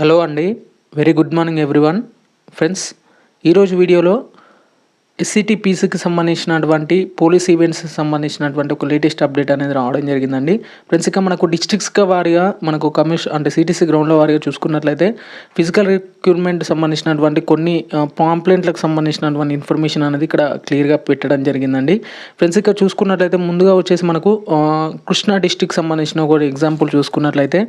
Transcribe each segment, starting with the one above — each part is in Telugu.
హలో అండి. Very good morning everyone. Friends ఈరోజు వీడియోలో ఎస్సిటిపిసికి సంబంధించినటువంటి పోలీస్ ఈవెంట్స్కి సంబంధించినటువంటి ఒక లేటెస్ట్ అప్డేట్ అనేది రావడం జరిగిందండి. ఫ్రెండ్స్ ఇక మనకు డిస్ట్రిక్ట్స్గా వారిగా మనకు కమిషన్ అంటే సిటీసీ గ్రౌండ్లో వారిగా చూసుకున్నట్లయితే ఫిజికల్ రిక్రూట్మెంట్ సంబంధించినటువంటి కొన్ని పాంప్లెంట్లకు సంబంధించినటువంటి ఇన్ఫర్మేషన్ అనేది ఇక్కడ క్లియర్గా పెట్టడం జరిగిందండి. ఫ్రెండ్స్ ఇక్కడ చూసుకున్నట్లయితే ముందుగా వచ్చేసి మనకు కృష్ణా డిస్టిక్ సంబంధించిన ఒక ఎగ్జాంపుల్ చూసుకున్నట్లయితే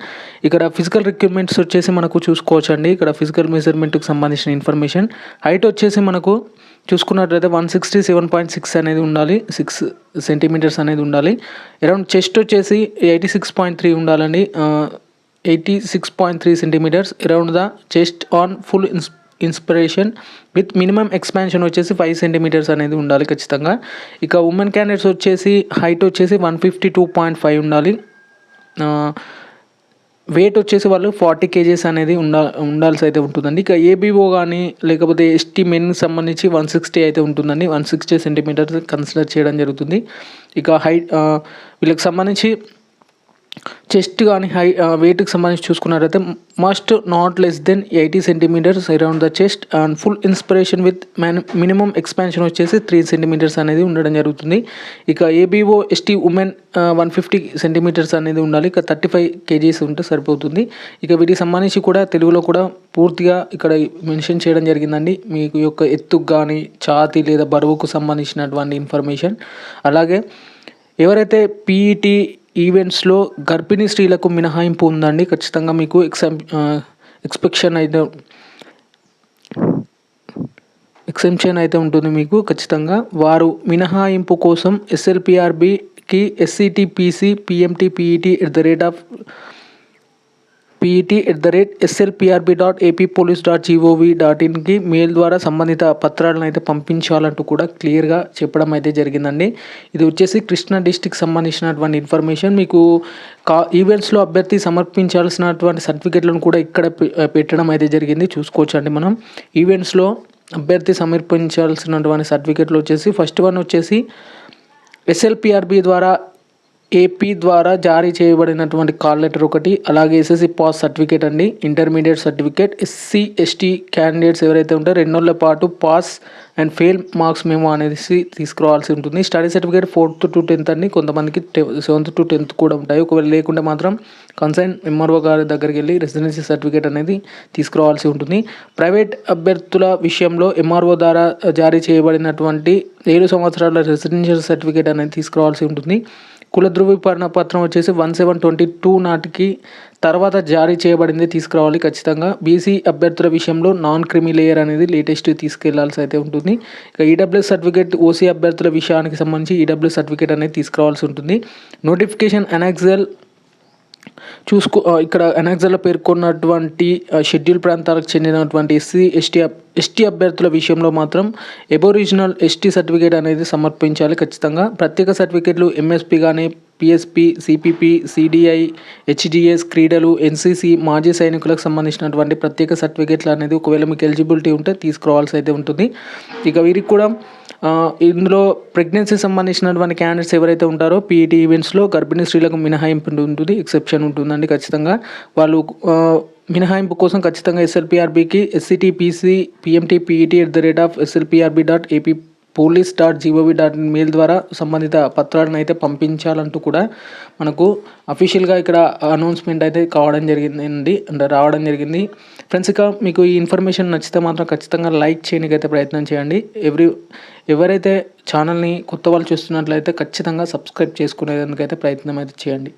ఇక్కడ ఫిజికల్ రిక్రూట్మెంట్స్ వచ్చేసి మనకు చూసుకోవచ్చండి. ఇక్కడ ఫిజికల్ మెజర్మెంట్కి సంబంధించిన ఇన్ఫర్మేషన్. హైట్ వచ్చేసి మనకు చూసుకున్నట్లయితే one sixty seven point six అనేది ఉండాలి. సిక్స్ సెంటీమీటర్స్ అనేది ఉండాలి. అరౌండ్ చెస్ట్ వచ్చేసి ఎయిటీ సిక్స్ పాయింట్ త్రీ ఉండాలండి. Eighty six point three centimetres around the chest on full in inspiration with minimum expansion వచ్చేసి ఫైవ్ సెంటీమీటర్స్ అనేది ఉండాలి ఖచ్చితంగా. ఇక ఉమెన్ క్యాండిడేట్స్ వచ్చేసి హైట్ వచ్చేసి one fifty two point five ఉండాలి. వెయిట్ వచ్చేసి వాళ్ళు ఫార్టీ కేజీస్ అనేది ఉండా ఉండాల్సి అయితే ఉంటుందండి. ఇక ఏబీఓ కానీ లేకపోతే ఎస్టీ మెన్కి సంబంధించి వన్ సిక్స్టీ అయితే ఉంటుందండి. వన్ సిక్స్టీ సెంటీమీటర్స్ కన్సిడర్ చేయడం జరుగుతుంది. ఇక హైట్ వీళ్ళకి సంబంధించి చెస్ట్ కానీ హై వెయిట్కి సంబంధించి చూసుకున్నట్లయితే must not less than eighty centimetres around the chest and full inspiration with minimum expansion వచ్చేసి త్రీ సెంటీమీటర్స్ అనేది ఉండడం జరుగుతుంది. ఇక ABO ST women one fifty centimetres అనేది ఉండాలి. ఇక థర్టీ ఫైవ్ కేజీస్ ఉంటే సరిపోతుంది. ఇక వీటికి సంబంధించి కూడా తెలుగులో కూడా పూర్తిగా ఇక్కడ మెన్షన్ చేయడం జరిగిందండి. మీకు యొక్క ఎత్తుకు కానీ ఛాతి లేదా బరువుకు సంబంధించినటువంటి ఇన్ఫర్మేషన్. అలాగే ఎవరైతే పీఈటీ ఈవెంట్స్లో గర్భిణీ స్త్రీలకు మినహాయింపు ఉందండి. ఖచ్చితంగా మీకు ఎక్సెం ఎక్స్పెక్షన్ అయితే ఎక్సెంప్షన్ అయితే ఉంటుంది మీకు ఖచ్చితంగా. వారు మినహాయింపు కోసం ఎస్ఎల్పిఆర్బికి SCTPC PMT PET at the rate of PET at the rate SLPRB dot AP police dot GOV dot ఇన్కి mail ద్వారా సంబంధిత పత్రాలను అయితే పంపించాలంటూ కూడా క్లియర్గా చెప్పడం అయితే జరిగిందండి. ఇది వచ్చేసి కృష్ణా డిస్టిక్ సంబంధించినటువంటి ఇన్ఫర్మేషన్ మీకు కా ఈవెంట్స్లో అభ్యర్థి సమర్పించాల్సినటువంటి సర్టిఫికెట్లను కూడా ఇక్కడ పెట్టడం అయితే జరిగింది. చూసుకోవచ్చండి మనం. ఈవెంట్స్లో అభ్యర్థి సమర్పించాల్సినటువంటి సర్టిఫికెట్లు వచ్చేసి ఫస్ట్ వన్ వచ్చేసి ఎస్ఎల్పిఆర్బి ద్వారా ఏపీ ద్వారా జారీ చేయబడినటువంటి కాల్ లెటర్ ఒకటి అలాగే ఎస్ఎస్సి పాస్ సర్టిఫికేట్ అండి. Intermediate certificate SC ST candidates ఎవరైతే ఉంటారో రెండోళ్ళ పాటు పాస్ అండ్ ఫెయిల్ మార్క్స్ మేము అనేది తీసుకురావాల్సి ఉంటుంది. Study certificate fourth to tenth అండి. కొంతమందికి సెవెంత్ టు టెన్త్ కూడా ఉంటాయి. ఒకవేళ లేకుంటే మాత్రం కన్సైన్ ఎంఆర్ఓ గారి దగ్గరికి వెళ్ళి రెసిడెన్సీ సర్టిఫికేట్ అనేది తీసుకురావాల్సి ఉంటుంది. ప్రైవేట్ అభ్యర్థుల విషయంలో ఎంఆర్ఓ ద్వారా జారీ చేయబడినటువంటి ఏడు సంవత్సరాల రెసిడెన్షియల్ సర్టిఫికేట్ అనేది తీసుకురావాల్సి ఉంటుంది. కుల ధృవీకరణ పత్రం వచ్చేసి వన్ సెవెన్ ట్వంటీ టూ నాటికి తర్వాత జారీ చేయబడింది తీసుకురావాలి ఖచ్చితంగా. బీసీ అభ్యర్థుల విషయంలో నాన్ క్రిమి లేయర్ అనేది లేటెస్ట్ తీసుకెళ్ళాల్సి అయితే ఉంటుంది. ఇక ఈడబ్ల్యూఎస్ సర్టిఫికేట్ ఓసీ అభ్యర్థుల విషయానికి సంబంధించి ఈడబ్ల్యూఎస్ సర్టిఫికేట్ అనేది తీసుకురావాల్సి ఉంటుంది. నోటిఫికేషన్ ఎనాక్సెల్ చూసుకో ఇక్కడ ఎనాక్జర్లో పేర్కొన్నటువంటి షెడ్యూల్ ప్రాంతాలకు చెందినటువంటి ఎస్సీ ఎస్టీ ఎస్టీ అభ్యర్థుల విషయంలో మాత్రం ఎబోరిజినల్ ఎస్టీ సర్టిఫికేట్ అనేది సమర్పించాలి ఖచ్చితంగా. ప్రత్యేక సర్టిఫికేట్లు ఎంఎస్పీ కానీ పిఎస్పి సిపిపి సిడిఐ హెచ్డిఎస్ క్రీడలు ఎన్సిసి మాజీ సైనికులకు సంబంధించినటువంటి ప్రత్యేక సర్టిఫికేట్లు అనేది ఒకవేళ మీకు ఎలిజిబిలిటీ ఉంటే తీసుకురావాల్సి అయితే ఉంటుంది. ఇక వీరికి కూడా ఇందులో ప్రెగ్నెన్సీ సంబంధించినటువంటి క్యాండిడేట్స్ ఎవరైతే ఉంటారో పీఈటీ ఈవెంట్స్లో గర్భిణీ స్త్రీలకు మినహాయింపు ఉంటుంది ఎక్సెప్షన్ ఉంటుందండి ఖచ్చితంగా. వాళ్ళు మినహాయింపు కోసం ఖచ్చితంగా ఎస్ఎల్పిఆర్బికి SCTPC PMT PET at the rate of SLPRB dot AP police dot GOV dot mail ద్వారా సంబంధిత పత్రాలను అయితే పంపించాలంటూ కూడా మనకు అఫీషియల్గా ఇక్కడ అనౌన్స్మెంట్ అయితే కావడం జరిగిందండి. అంటే రావడం జరిగింది. ఫ్రెండ్స్ ఇక మీకు ఈ ఇన్ఫర్మేషన్ నచ్చితే మాత్రం ఖచ్చితంగా లైక్ చేయడానికి అయితే ప్రయత్నం చేయండి. ఎవ్రీ ఎవరైతే ఛానల్ని కొత్త వాళ్ళు చూస్తున్నట్లయితే ఖచ్చితంగా సబ్స్క్రైబ్ చేసుకునేందుకైతే ప్రయత్నం అయితే చేయండి.